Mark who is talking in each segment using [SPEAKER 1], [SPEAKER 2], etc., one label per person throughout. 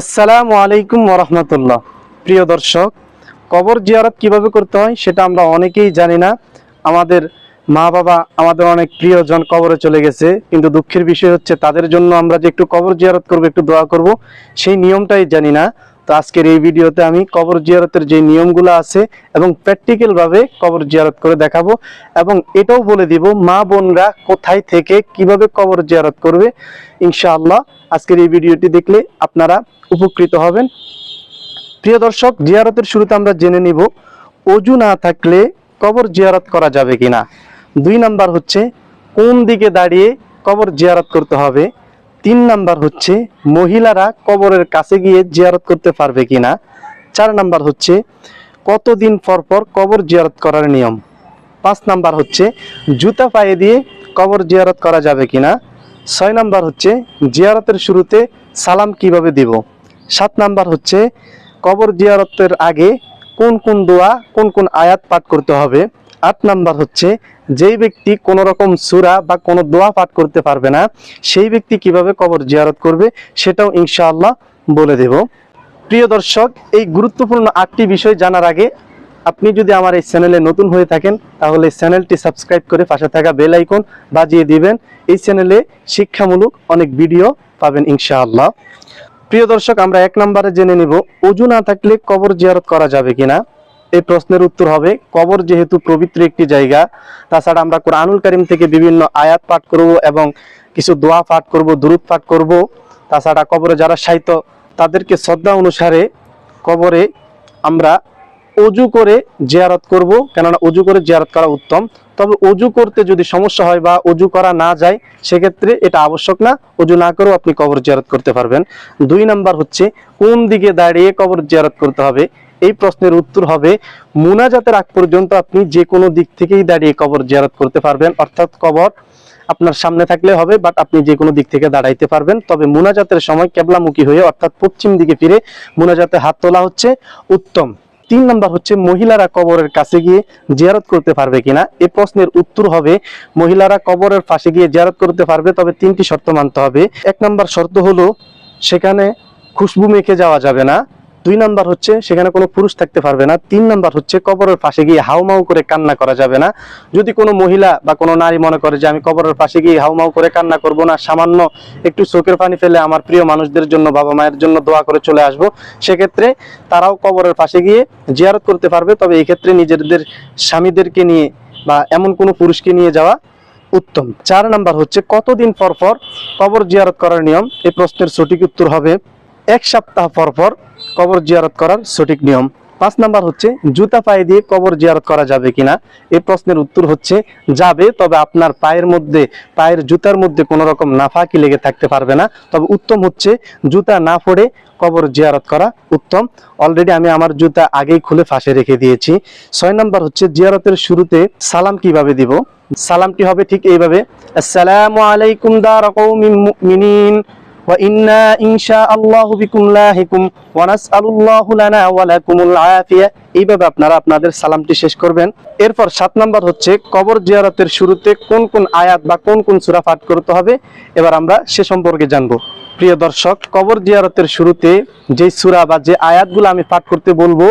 [SPEAKER 1] আসসালামু আলাইকুম ওরহমতুল্লাহ প্রিয় দর্শক, কবর জিয়ারত কীভাবে করতে হয় সেটা আমরা অনেকেই জানি না। আমাদের মা বাবা, আমাদের অনেক প্রিয়জন কবরে চলে গেছে, কিন্তু দুঃখের বিষয় হচ্ছে তাদের জন্য আমরা যে একটু কবর জিয়ারত করব, একটু দোয়া করব, সেই নিয়মটাই জানি না। তো আজকের এই ভিডিওতে আমি কবর জিয়ারতের যে নিয়মগুলো আছে এবং প্র্যাকটিক্যাল ভাবে কবর জিয়ারত করে দেখাবো এবং এটাও বলে দিব মা বোনরা কোথায় থেকে কীভাবে কবর জিয়ারত করবে। ইনশাআল্লাহ আজকের এই ভিডিওটি দেখলে আপনারা উপকৃত হবেন। প্রিয় দর্শক, জিয়ারতের শুরুতে আমরা জেনে নিব, অজু না থাকলে কবর জিয়ারত করা যাবে কিনা। দুই নাম্বার হচ্ছে, কোন দিকে দাঁড়িয়ে কবর জিয়ারত করতে হবে? তিন নাম্বার হচ্ছে, মহিলারা কবরের কাছে গিয়ে জিয়ারত করতে পারবে কিনা? চার নাম্বার হচ্ছে, কতদিন পর পর কবর জিয়ারত করার নিয়ম? পাঁচ নাম্বার হচ্ছে, জুতা পায়ে দিয়ে কবর জিয়ারত করা যাবে কিনা? ছয় নাম্বার হচ্ছে, জিয়ারতের শুরুতে সালাম কীভাবে দিব? সাত নাম্বার হচ্ছে, কবর জিয়ারতের আগে কোন কোন দোয়া, কোন কোন আয়াত পাঠ করতে হবে? আট নাম্বার হচ্ছে, যেই ব্যক্তি কোনো রকম সুরা বা কোনো দোয়া পাঠ করতে পারবে না, সেই ব্যক্তি কীভাবে কবর জিয়ারত করবে সেটাও ইনশাআল্লাহ বলে দেব। প্রিয় দর্শক, এই গুরুত্বপূর্ণ আটটি বিষয় জানার আগে আপনি যদি আমার এই চ্যানেলে নতুন হয়ে থাকেন, তাহলে চ্যানেলটি সাবস্ক্রাইব করে পাশে থাকা বেল আইকন বাজিয়ে দিবেন। এই চ্যানেলে শিক্ষামূলক অনেক ভিডিও পাবেন ইনশাআল্লাহ। প্রিয় দর্শক, আমরা এক নম্বরে জেনে নিব, অজু না থাকলে কবর জিয়ারত করা যাবে কিনা। এই প্রশ্নের উত্তর হবে, কবর যেহেতু পবিত্র একটি জায়গা, তাছাড়া আমরা কোরআনুল করিম থেকে বিভিন্ন আয়াত পাঠ করব এবং কিছু দোয়া পাঠ করব, দুরুদ পাঠ করব। তাছাড়া কবরে যারা সাহিত্য তাদেরকে শ্রদ্ধা অনুসারে কবরে আমরা অজু করে জিয়ারত করব। কেননা অজু করে জিয়ারত করা উত্তম। তবে অজু করতে যদি সমস্যা হয় বা অজু করা না যায়, সেক্ষেত্রে এটা আবশ্যক না। অজু না করেও আপনি কবর জিয়ারত করতে পারবেন। দুই নাম্বার হচ্ছে, কোন দিকে দাঁড়িয়ে কবর জিয়ারত করতে হবে? এই প্রশ্নের উত্তর হবে, মুনাজাতের আগ পর্যন্ত আপনি যে কোনো দিক থেকেই দাঁড়িয়ে কবর জিয়ারত করতে পারবেন। অর্থাৎ কবর আপনার সামনে থাকলে হবে বাট আপনি যে কোনো দিক থেকে দাঁড়াইতে পারবেন। তবে মুনাজাতের সময় কেবলামুখী হয়ে, অর্থাৎ পশ্চিম দিকে ফিরে মুনাজাতে হাত তোলা হচ্ছে উত্তম। তিন নাম্বার হচ্ছে, মহিলারা কবরের কাছে গিয়ে জিয়ারত করতে পারবে কিনা? এ প্রশ্নের উত্তর হবে, মহিলারা কবরের পাশে গিয়ে জিয়ারত করতে পারবে, তবে তিনটি শর্ত মানতে হবে। এক নাম্বার শর্ত হলো, সেখানে খুশবু মেখে যাওয়া যাবে না। দুই নাম্বার হচ্ছে সেখানে কোনো পুরুষ থাকতে পারবে না। তিন নাম্বার হচ্ছে কবরের পাশে গিয়ে হাউমাউ করে কান্না করা যাবে না। যদি কোনো মহিলা বা কোনো নারী মনে করে যে, আমি কবরের পাশে গিয়ে হাউমাউ করে কান্না করব না, সামান্য একটু চোখের পানি ফেলে আমার প্রিয় মানুষদের জন্য, বাবা মায়ের জন্য দোয়া করে চলে আসব, সেক্ষেত্রে তারাও কবরের পাশে গিয়ে জিয়ারত করতে পারবে। তবে এই ক্ষেত্রে নিজেদের স্বামীদেরকে নিয়ে বা এমন কোনো পুরুষকে নিয়ে যাওয়া উত্তম। চার নাম্বার হচ্ছে কতদিন পর পর কবর জিয়ারত করার নিয়ম? এই প্রশ্নের সঠিক উত্তর হবে এক সপ্তাহ পর পর। কবর জিয়ারত করার সঠিক নিয়ম। পাঁচ নাম্বার হচ্ছে, জুতা পায়ে দিয়ে কবর জিয়ারত করা যাবে কিনা? এই প্রশ্নের উত্তর হচ্ছে, যাবে, তবে আপনার পায়ের মধ্যে, পায়ের জুতার মধ্যে কোনো রকম নাফাকি লেগে থাকতে পারবে না। তবে উত্তম হচ্ছে, জুতা না পড়ে কবর জিয়ারত করা উত্তম। অলরেডি আমি আমার জুতা আগেই খুলে ফাঁসে রেখে দিয়েছি। ছয় নাম্বার হচ্ছে, জিয়ারতের শুরুতে সালাম কীভাবে দিব? সালামটি হবে ঠিক এইভাবে, আসসালামু আলাইকুম কওমিন মুমিনিন। وإنا إن شاء الله بكم لاحقون ونسأل الله لنا ولكم العافية এইভাবে আপনারা আপনাদের সালামটি শেষ করবেন এরপর সাত নাম্বার হচ্ছে কবর জিয়ারতের শুরুতে কোন কোন আয়াত বা কোন কোন সূরা পাঠ করতে হবে এবার আমরা সে সম্পর্কে জানবো প্রিয় দর্শক কবর জিয়ারতের শুরুতে যে সূরা বা যে আয়াতগুলো আমি পাঠ করতে বলবো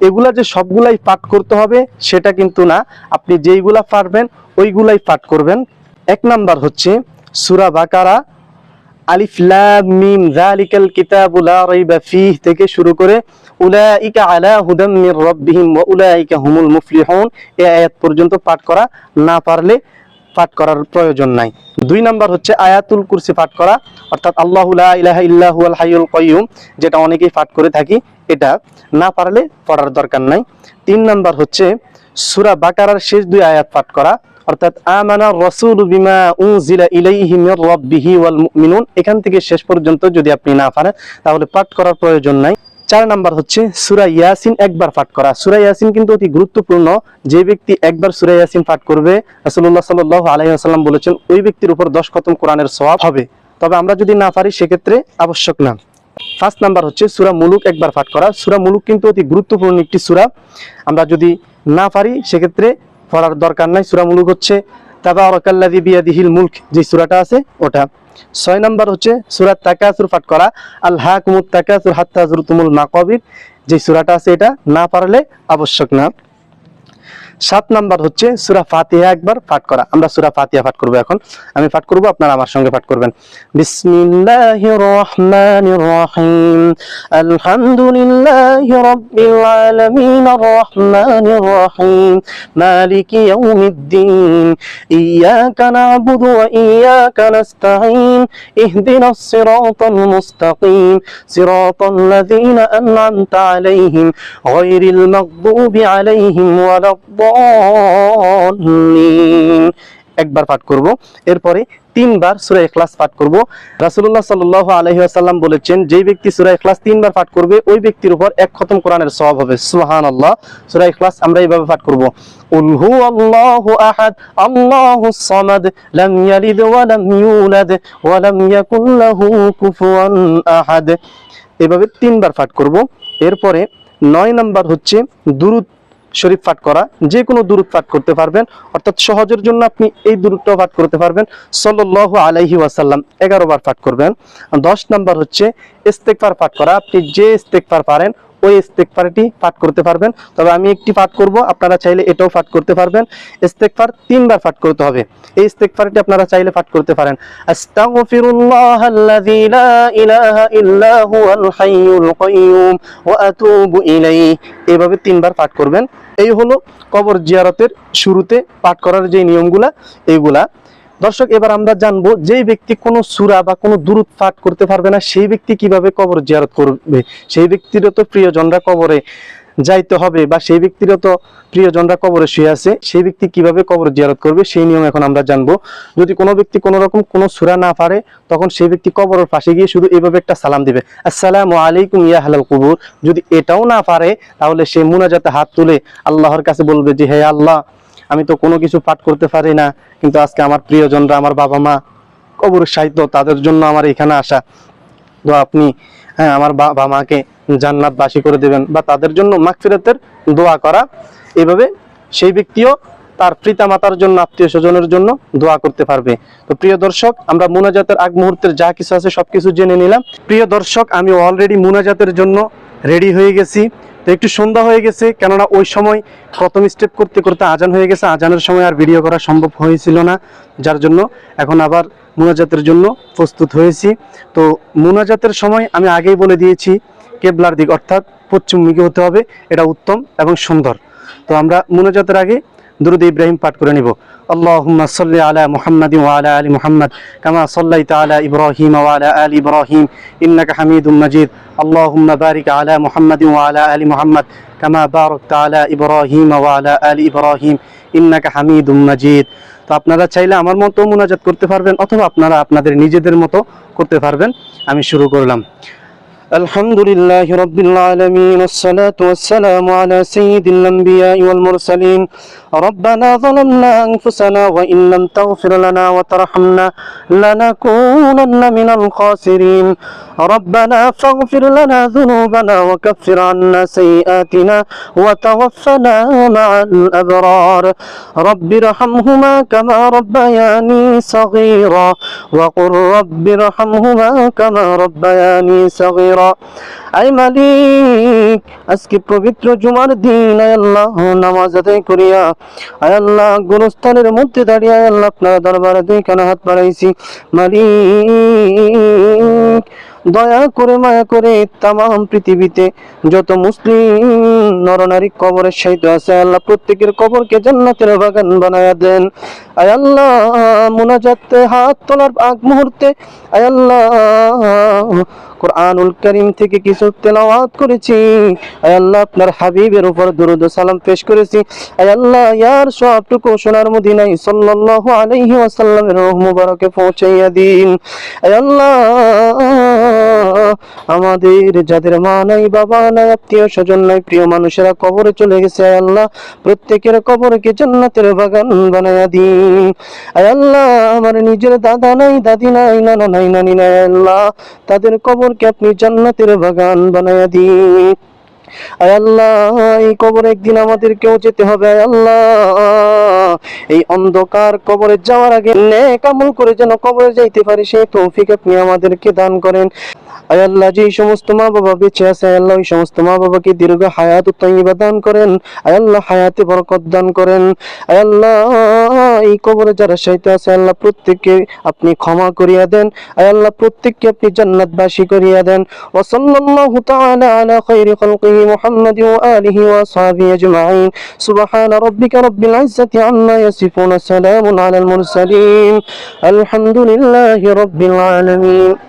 [SPEAKER 1] এগুলা যে সবগুলাই পাঠ করতে হবে সেটা কিন্তু না আপনি যেইগুলা পারবেন ওইগুলাই পাঠ করবেন এক নাম্বার হচ্ছে সূরা বাকারা থেকে শুরু করে আলা হুমুল আয়াত পর্যন্ত পাঠ করা না পারলে পাঠ করার প্রয়োজন নাই। দুই নাম্বার হচ্ছে আয়াতুল কুরসি পাঠ করা। অর্থাৎ যেটা অনেকেই পাঠ করে থাকি, এটা না পারলে পড়ার দরকার নাই। তিন নাম্বার হচ্ছে সূরা বাকারার শেষ দুই আয়াত পাঠ করা। অর্থাৎ এখান থেকে শেষ পর্যন্ত যদি আপনি না পারেন, তাহলে পাঠ করার প্রয়োজন নাই। চার নাম্বার হচ্ছে সুরা ইয়াসিন একবার পাঠ করা। সুরা ইয়াসিন কিন্তু অতি গুরুত্বপূর্ণ। যে ব্যক্তি একবার সুরা ইয়াসিন পাঠ করবে, রাসূলুল্লাহ আলাইহি ওয়াসাল্লাম বলেছেন, ওই ব্যক্তির উপর 10 খতম কোরআনের সওয়াব হবে। তবে আমরা যদি না পারি, সেক্ষেত্রে আবশ্যক না। ফার্স্ট নাম্বার হচ্ছে সুরা মুলুক একবার পাঠ করা। সূরা মুলুক কিন্তু অতি গুরুত্বপূর্ণ একটি সুরা। আমরা যদি না পারি, সেক্ষেত্রে পড়ার দরকার নাই সুরা মুলুক হচ্ছে। তাবারাকাল্লাযী বিয়াদিহিল মুলক, যে সুরাটা আছে, ওটা। ছয় নম্বর হচ্ছে সুরাত তাকাসুর পাঠ করা। আল্লাহ হাকুমুত তাকাসুর হাত্তাজুর তুমুল মাকবির। যে সূরাটা আছে এটা, না পারলে আবশ্যক না। সাত নাম্বার হচ্ছে সুরা ফাতিহা একবার পাঠ করা। আমরা সুরা ফাতিহা পাঠ করব এখন। আমি পাঠ করব, আপনারা আমার সঙ্গে পাঠ করবেন। বিসমিল্লাহির রহমানির রহিম। আলহামদুলিল্লাহি রাব্বিল আলামিন আর রহিম। মালিকি ইয়াউমিদ্দিন। ইয়াকা না'বুদু ওয়া ইয়াকা নাস্তাঈন। ইহদিনাস সিরাতাল মুস্তাকিম। সিরাতাল লাযীনা আন'আমতা আলাইহিম। গায়রিল মাগদুবি আলাইহিম একবার পাঠ করব। এরপরে তিনবার সূরা ইখলাস পাঠ করব। রাসূলুল্লাহ সাল্লাল্লাহু আলাইহি ওয়াসাল্লাম বলেছেন যে ব্যক্তি সূরা ইখলাস তিনবার পাঠ করবে, ওই ব্যক্তির উপর এক খতম কোরআনের সওয়াব হবে। সুবহানাল্লাহ। সূরা ইখলাস আমরা এইভাবে পাঠ করব। কুল হুয়াল্লাহু আহাদ আল্লাহুস সামাদ, লাম ইয়ালিদ ওয়া লাম ইউলাদ, ওয়া লাম ইয়াকুল লাহু কুফুয়ান আহাদ। এভাবে তিনবার পাঠ করব। এরপরে নয় নাম্বার হচ্ছে, দুরুদ শরীফ পাঠ করা, যে কোনো দূরত পাঠ করতে পারবেন। অর্থাৎ সহজের জন্য আপনি এই দূরত্ব পাঠ করতে পারবেন। সল্ল আলাইহি ওয়াসাল্লাম এগারো বার পাঠ করবেন। দশ নম্বর হচ্ছে ইস্তেকবার পাঠ করা। আপনি যে ইস্তেকবার পারেন ওই ইস্তেকফারটি পাঠ করতে পারবেন। তবে আমি একটি পাঠ করব, আপনারা চাইলে এটাও পাঠ করতে পারবেন। ইস্তেকফার তিনবার পাঠ করতে হবে। এই ইস্তেকফারটি আপনারা চাইলে পাঠ করতে পারেন। আস্তাগফিরুল্লাহাল্লাযী লা ইলাহা ইল্লা হুয়াল হাইয়ুল কাইয়্যুম ওয়া আতুবু ইলাইহি। এভাবে তিনবার পাঠ করবেন। এই হলো কবর জিয়ারতের শুরুতে পাঠ করার যে নিয়মগুলা, এইগুলা। দর্শক, এবার আমরা জানব যে ব্যক্তি কোনো সুরা বা কোনো দুরুদ পাঠ করতে পারবে না, সেই ব্যক্তি কীভাবে কবর জিয়ারত করবে? সেই ব্যক্তিরও তো প্রিয়জনরা কবরে যাইতে হবে বা সেই ব্যক্তিরও তো প্রিয়জনরা কবরে শুয়ে আছে, সেই ব্যক্তি কীভাবে কবর জিয়ারত করবে সেই নিয়ম এখন আমরা জানব। যদি কোনো ব্যক্তি কোনো রকম কোনো সূরা না পারে, তখন সেই ব্যক্তি কবরের পাশে গিয়ে শুধু এইভাবে একটা সালাম দিবে। আসসালামু আলাইকুম ইয়া হালাল কুবুর। যদি এটাও না পারে, তাহলে সে মুনাজাতে হাত তুলে আল্লাহর কাছে বলবে যে, হে আল্লাহ আমি তো কোনো কিছু পাঠ করতে পারি না, কিন্তু আজকে আমার প্রিয়জনরা, আমার বাবা মা কবর সাহিত্য, তাদের জন্য আমার এখানে আসা। তো আপনি হ্যাঁ আমার বাবা মাকে জান্নাতবাসী করে দেবেন বা তাদের জন্য মাগফিরাতের দোয়া করা। এভাবে সেই ব্যক্তিও তার পিতা মাতার জন্য, আত্মীয় স্বজনের জন্য দোয়া করতে পারবে। তো প্রিয় দর্শক, আমরা মোনাজাতের আগ মুহূর্তের যা কিছু আছে সবকিছু জেনে নিলাম। প্রিয় দর্শক, আমি অলরেডি মুনাজাতের জন্য রেডি হয়ে গেছি। তো একটু সন্ধ্যা হয়ে গেছে, কেননা ওই সময় প্রথম স্টেপ করতে করতে আজান হয়ে গেছে। আজানের সময় আর ভিডিও করা সম্ভব হয়েছিল না, যার জন্য এখন আবার মোনাজাতের জন্য প্রস্তুত হয়েছি। তো মোনাজাতের সময় আমি আগেই বলে দিয়েছি, কেবলার দিক অর্থাৎ পশ্চিমমুখী হতে হবে, এটা উত্তম এবং সুন্দর। তো আমরা মুনাজাতের আগে দুরুদ ইব্রাহিম পাঠ করে নিব اللهم صل على محمد وعلى ال محمد كما صليت على ابراهيم وعلى ال ابراهيم انك حميد مجيد اللهم بارك على محمد وعلى ال محمد كما باركت على ابراهيم وعلى ال ابراهيم انك حميد مجيد তো আপনারা চাইলে আমার মতো মুনাজাত করতে পারবেন অথবা আপনারা আপনাদের নিজেদের মতো করতে পারবেন আমি শুরু করলাম الحمد لله رب العالمين والصلاة والسلام على سيد الأنبياء والمرسلين. ربنا ظلمنا أنفسنا وإن لم تغفر لنا وترحمنا لنكونن من الخاسرين. ربنا فاغفر لنا ذنوبنا وكفر عنا سيئاتنا وتوفنا مع الأبرار. رب ارحمهما كما ربياني صغيرا. وقل رب ارحمهما كما ربياني صغيرا. মালিক, আজকে পবিত্র জুমার দিন নামাজ আদায় করিয়া গুরুস্থানের মধ্যে দাঁড়িয়ে আপনার হাত বাড়াইছি। মালিক, দয়া করে, মায়া করে তাম পৃথিবীতে যত মুসলিম, নরনারী কবরের সাহিত্য আছে আল্লাহ, প্রত্যেকের কবরকে জান্নাতের বাগান বানায়া দেন। আয় আল্লাহ, মুনাজাতে হাত তোলার আগ মুহূর্তে, আয় আল্লাহ কোরআনুল করিম থেকে কিছু তেলাওয়াত করেছি। আল্লাহ, আপনার হাবিবের উপর দুরুদ সালাম পেশ করেছি। আল্লাহ, ইয়ার সবটুকু সোনার মদিনাই সাল্লাল্লাহু আলাইহি ওয়াসাল্লামের রূহ মুবারকে পৌঁছাইয়া দিন। আল্লাহ আমাদের যাদের মা নাই, বাবা নাই, আত্মীয় স্বজন নাই, প্রিয় মানুষেরা কবরে চলে গেছে আল্লাহ। প্রত্যেকের কবরকে জান্নাতের বাগান বানায়া দিন। আল্লাহ, আমার নিজের দাদা নাই, দাদি নাই, নানা নাই, নানি নাই আল্লাহ। তাদের কবরকে আপনি জান্নাতের বাগান বানায়া দিন। আল্লাহ, এই কবরে একদিন আমাদেরকেও যেতে হবে, আয় আল্লাহ। এই অন্ধকার কবরে যাওয়ার আগে নেক আমল করে যেন কবরে যাইতে পারি, সেই তৌফিক আপনি আমাদেরকে দান করেন। আয়াল্লাহ যে সমস্ত মা বাবা বেঁচে আছে আয়াল্লাহ ওই সমস্ত মা বাবাকে দীর্ঘ হায়াত দান করেন আয়াল্লাহ হায়াতে বরকত দান করেন আয়াল্লাহ এই কবরে যারা সাইতে আছে, আল্লাহ প্রত্যেককে আপনি ক্ষমা করিয়া দেন আয়াল্লাহ প্রত্যেককে আপনি জান্নাতবাসী করিয়া দেন। ওসল্লাল্লাহু তাআলা আলা খায়রি খালকিহি মুহাম্মাদি ওয়া আলিহি ওয়া আসহাবিহি আজমাইন। সুবহান রাব্বিকা রাব্বিল ইজ্জাতি আম্মা ইয়াসিফুন। সালামুন আলাল মুরসালিন। আলহামদুলিল্লাহি রাব্বিল আলামিন।